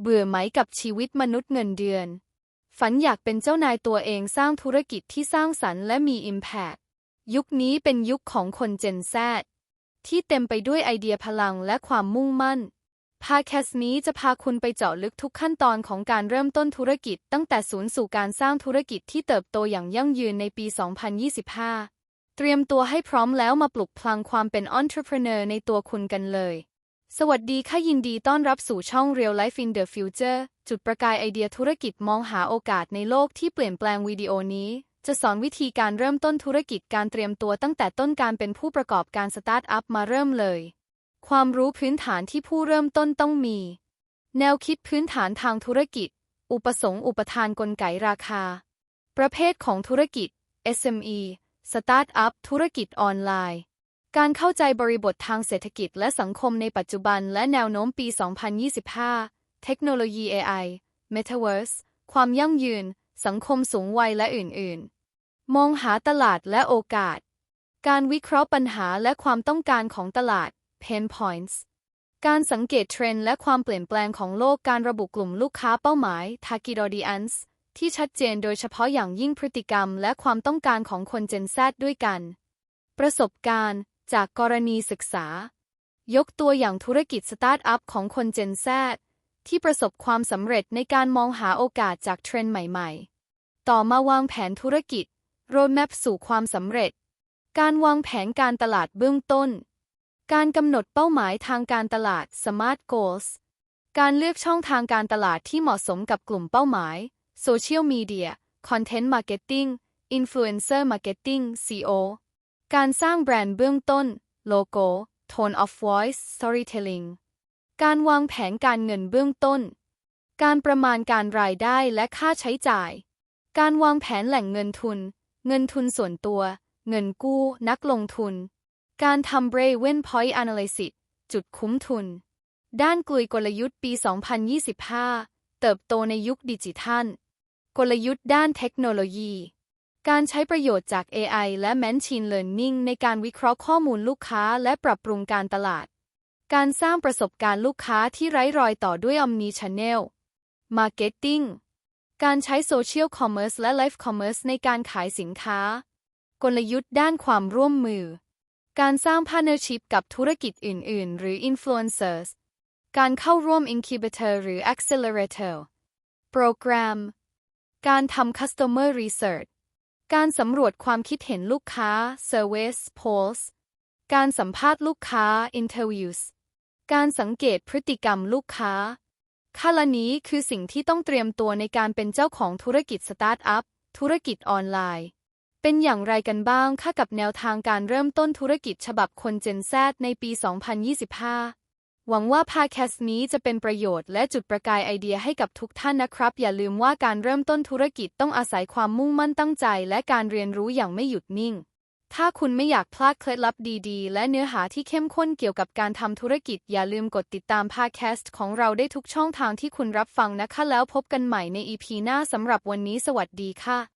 เบื่อไหมกับชีวิตมนุษย์เงินเดือน ฝันอยากเป็นเจ้านายตัวเองสร้างธุรกิจที่สร้างสรรค์และมี Impact ยุคนี้เป็นยุคของคนเจนแซที่เต็มไปด้วยไอเดียพลังและความมุ่งมั่น พาแคสนี้จะพาคุณไปเจาะลึกทุกขั้นตอนของการเริ่มต้นธุรกิจ ตั้งแต่ศูนย์สู่การสร้างธุรกิจที่เติบโตอย่างยั่งยืนในปี 2025 เตรียมตัวให้พร้อมแล้วมาปลุกพลังความเป็น entrepreneur ในตัวคุณกันเลย สวัสดีค่ะยินดีต้อนรับสู่ช่อง Real Life in the Future จุดประกายไอเดียธุรกิจมองหาโอกาสในโลกที่เปลี่ยนแปลงวิดีโอนี้ จะสอนวิธีการเริ่มต้นธุรกิจการเตรียมตัวตั้งแต่ต้นการเป็นผู้ประกอบการสตาร์ทอัพมาเริ่มเลย ความรู้พื้นฐานที่ผู้เริ่มต้นต้องมี แนวคิดพื้นฐานทางธุรกิจ อุปสงค์อุปทานกลไกราคา ประเภทของธุรกิจ SME สตาร์ทอัพธุรกิจออนไลน์ การเข้าใจบริบททางเศรษฐกิจและสังคมในปัจจุบันและแนวโน้มปี 2025 เทคโนโลยี AI Metaverse ความยั่งยืน สังคมสูงวัยและอื่นๆ มองหาตลาดและโอกาส การวิเคราะห์ปัญหาและความต้องการของตลาด Pain Points การสังเกตเทรนด์และความเปลี่ยนแปลงของโลกการระบุกลุ่มลูกค้าเป้าหมาย Target Audience ที่ชัดเจนโดยเฉพาะอย่างยิ่งพฤติกรรมและความต้องการของคน Gen Z ด้วยกัน ประสบการณ์ จากกรณีศึกษา ยกตัวอย่างธุรกิจสตาร์ทอัพของคน Gen Z ที่ประสบความสำเร็จในการมองหาโอกาสจากเทรนด์ใหม่ๆ ต่อมาวางแผนธุรกิจ Roadmap สู่ความสำเร็จ การวางแผนการตลาดเบื้องต้น การกำหนดเป้าหมายทางการตลาด Smart Goals การเลือกช่องทางการตลาดที่เหมาะสมกับกลุ่มเป้าหมาย Social Media Content Marketing Influencer Marketing SEO การสร้างแบรนด์เบื้องต้น โลโก้ Tone of Voice Storytelling การวางแผนการเงินเบื้องต้น การประมาณการรายได้และค่าใช้จ่าย การวางแผนแหล่งเงินทุน เงินทุนส่วนตัว เงินกู้ นักลงทุน การทำ Break-Even Point Analysis จุดคุ้มทุน ด้านกลุยกลยุทธ์ปี 2025 เติบโตในยุคดิจิทัล กลยุทธ์ด้านเทคโนโลยี การใช้ประโยชน์จาก AI และ Machine Learning ในการวิเคราะห์ข้อมูลลูกค้าและปรับปรุงการตลาด การสร้างประสบการณ์ลูกค้าที่ไร้รอยต่อด้วย Omni Channel Marketing การใช้ Social Commerce และ Live Commerce ในการขายสินค้า กลยุทธ์ด้านความร่วมมือ การสร้าง Partnership กับธุรกิจอื่น ๆ หรือ Influencers การเข้าร่วม Incubator หรือ Accelerator โปรแกรมการทำ Customer Research การสำรวจความคิดเห็นลูกค้า Service Polls การสัมภาษณ์ลูกค้า Interviews การสังเกตพฤติกรรมลูกค้าขั้นนี้คือสิ่งที่ต้องเตรียมตัวในการเป็นเจ้าของธุรกิจสตาร์ทอัพ ธุรกิจออนไลน์ เป็นอย่างไรกันบ้างค่ากับแนวทางการเริ่มต้นธุรกิจฉบับคนเจนแซในปี 2025 หวังว่าพาแคสต์นี้จะเป็นประโยชน์และจุดประกายไอเดียให้กับทุกท่านนะครับ อย่าลืมว่าการเริ่มต้นธุรกิจต้องอาศัยความมุ่งมั่นตั้งใจ และการเรียนรู้อย่างไม่หยุดนิ่ง ถ้าคุณไม่อยากพลาดเคล็ดลับดีๆ และเนื้อหาที่เข้มข้นเกี่ยวกับการทำธุรกิจ อย่าลืมกดติดตามพาแคสต์ของเราได้ทุกช่องทางที่คุณรับฟังนะคะ แล้วพบกันใหม่ในอีพีหน้าสำหรับวันนี้สวัสดีค่ะ